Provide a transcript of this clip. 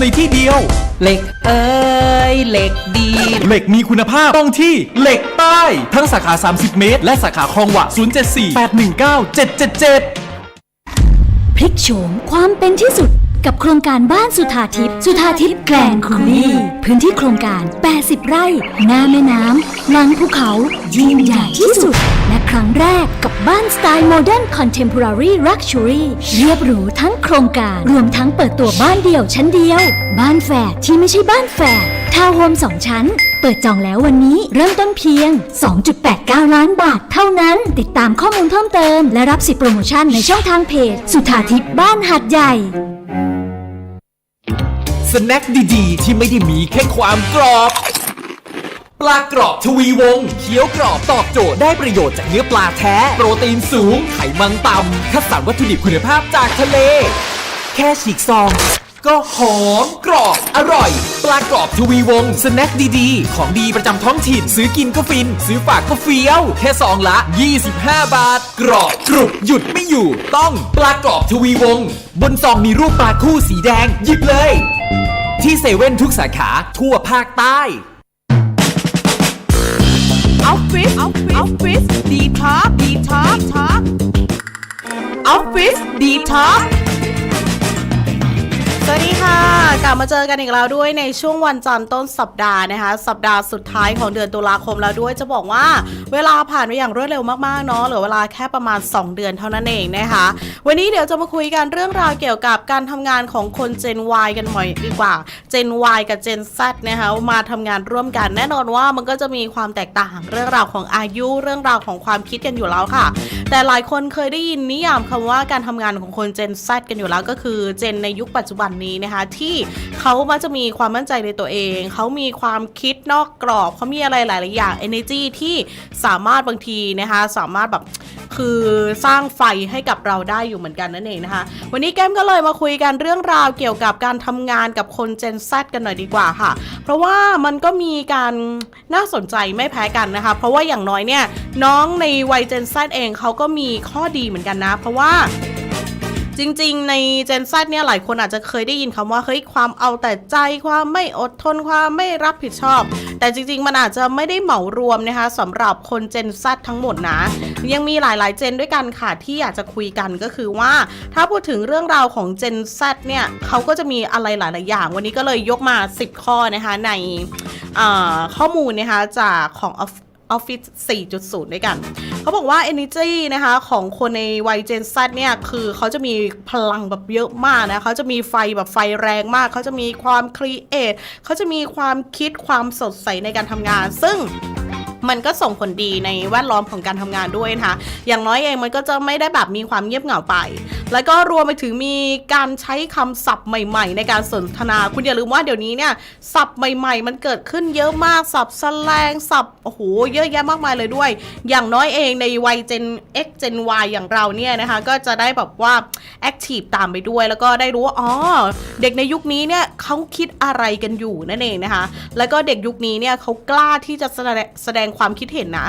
ในที่เดียว เหล็กเอ้ยเหล็กดี เหล็กมีคุณภาพต้องที่เหล็กใต้ ทั้งสาขา 30 เมตร และสาขาคลองหวะ 074 819 777 พลิกโฉมความเป็นที่สุด กับโครงการบ้านสุธาทิพย์สุธาทิพย์แกลนคูลี่พื้นที่โครงการ 80 ไร่ หน้าแม่น้ำหลังภูเขา ยิ่งใหญ่ที่สุด และครั้งแรกกับบ้านสไตล์โมเดิร์นคอนเทม p o r a r y Luxury เรียบหรูทั้งโครงการ รวมทั้งเปิดตัวบ้านเดี่ยวชั้นเดียว บ้านแฝดที่ไม่ใช่บ้านแฝดทาวน์โฮมสองชั้น เปิดจองแล้ววันนี้เริ่มต้นเพียง 2.89 ล้านบาทเท่านั้น ติดตามข้อมูลเพิ่มเติม และรับสิทธิโปรโมชั่นในช่องทางเพจ สุธาทิพย์บ้านหัดใหญ่ แน็คดีๆ ที่ไม่ได้มีแค่ความกรอบ ปลากรอบทวีวงเคี้ยวกรอบตอบโจทย์ได้ประโยชน์จากเนื้อปลาแท้ โปรตีนสูง ไขมันต่ำคัดสรรวัตถุดิบคุณภาพจากทะเล แค่ฉีกซอง ก็หอมกรอบ อร่อย ปลากรอบทวีวงสแน็คดีๆ ของดีประจำท้องถิ่น ซื้อกินก็ฟิน ซื้อฝากก็เฟี้ยว แค่ซองละ 25 บาท กรอบกรุบหยุดไม่อยู่ ต้องปลากรอบทวีวง บนซองมีรูปปลาคู่สีแดง หยิบเลย ที่เซเว่นทุกสาขา ทั่วภาคใต้ออฟฟิศออฟฟิศออฟฟิศดีท็อกดีท็อกท็อกออฟฟิศดีท็อก กลับมาเจอกันอีกแล้วด้วยในช่วงวันจันทร์ต้นสัปดาห์นะคะ สัปดาห์สุดท้ายของเดือนตุลาคมแล้วด้วยจะบอกว่าเวลาผ่านไปอย่างรวดเร็วมากๆเนาะเหลือเวลาแค่ประมาณ 2 เดือนเท่านั้นเองนะคะ วันนี้เดี๋ยวจะมาคุยกันเรื่องราวเกี่ยวกับการทำงานของคน Gen Y กันหน่อยดีกว่า Gen Y กับ Gen Z นะคะมาทำงานร่วมกันแน่นอนว่ามันก็จะมีความแตกต่างเรื่องราวของอายุเรื่องราวของความคิดกันอยู่แล้วค่ะ แต่หลายคนเคยได้ยินนิยามคำว่าการทำงานของคน Gen Z กันอยู่แล้วก็คือ Gen ในยุคปัจจุบันนี้นะคะที่เขามักจะมีความมั่นใจในตัวเอง เขามีความคิดนอกกรอบ เขามีอะไรหลาย ๆ อย่าง energy ที่สามารถบางทีนะคะ สามารถแบบคือสร้างไฟให้กับเราได้อยู่เหมือนกันนั่นเองนะคะ วันนี้แก้มก็เลยมาคุยกันเรื่องราวเกี่ยวกับการทำงานกับคน Gen Z กันหน่อยดีกว่าค่ะ เพราะว่ามันก็มีการน่าสนใจไม่แพ้กันนะคะ เพราะว่าอย่างน้อยเนี่ยน้องในวัย Gen Z เองเขาก็มีข้อดีเหมือนกันนะ เพราะว่า จริงๆ ใน Gen Z เนี่ยหลายคนอาจจะเคยได้ยินคำว่าเฮ้ยความเอาแต่ใจความไม่อดทนความไม่รับผิดชอบ แต่จริงๆ มันอาจจะไม่ได้เหมารวมนะคะสำหรับคน Gen Z ทั้งหมดนะ ยังมีหลายๆ เจนด้วยกันค่ะที่อยากจะคุยกันก็คือว่า ถ้าพูดถึงเรื่องราวของ Gen Z เนี่ยเขาก็จะมีอะไรหลายๆอย่าง วันนี้ก็เลยยกมา 10 ข้อนะคะในข้อมูลนะคะจากของ Office 4.0 ด้วยกัน เขาบอกว่า energy นะคะของคนในวัย Gen Z เนี่ยคือเขาจะมีพลังแบบเยอะมากนะเขาจะมีไฟแบบไฟแรงมาก เขาจะมีความครีเอทเขาจะมีความคิดความสดใสในการทำงาน ซึ่งมันก็ส่งผลดีในแวดล้อมของการทำงานด้วยนะคะ อย่างน้อยเองมันก็จะไม่ได้แบบมีความเงียบเหงาไป แล้วก็รวมไปถึงมีการใช้คำศัพท์ใหม่ ๆ ในการสนทนา คุณอย่าลืมว่าเดี๋ยวนี้เนี่ยศัพท์ใหม่ ๆ มันเกิดขึ้นเยอะมากศัพท์แสลงศัพท์โอ้โหเยอะแยะมากมายเลยด้วย อย่างน้อยเองในวัย Gen X Gen Y อย่างเราเนี่ยนะคะก็จะได้แบบว่า Active ตามไปด้วย แล้วก็ได้รู้ว่าอ๋อเด็กในยุคนี้เนี่ยเขาคิดอะไรกันอยู่นั่นเองนะคะ แล้วก็เด็กยุคนี้เนี่ยเขากล้าที่จะแสดงแสดงความคิดเห็นนะ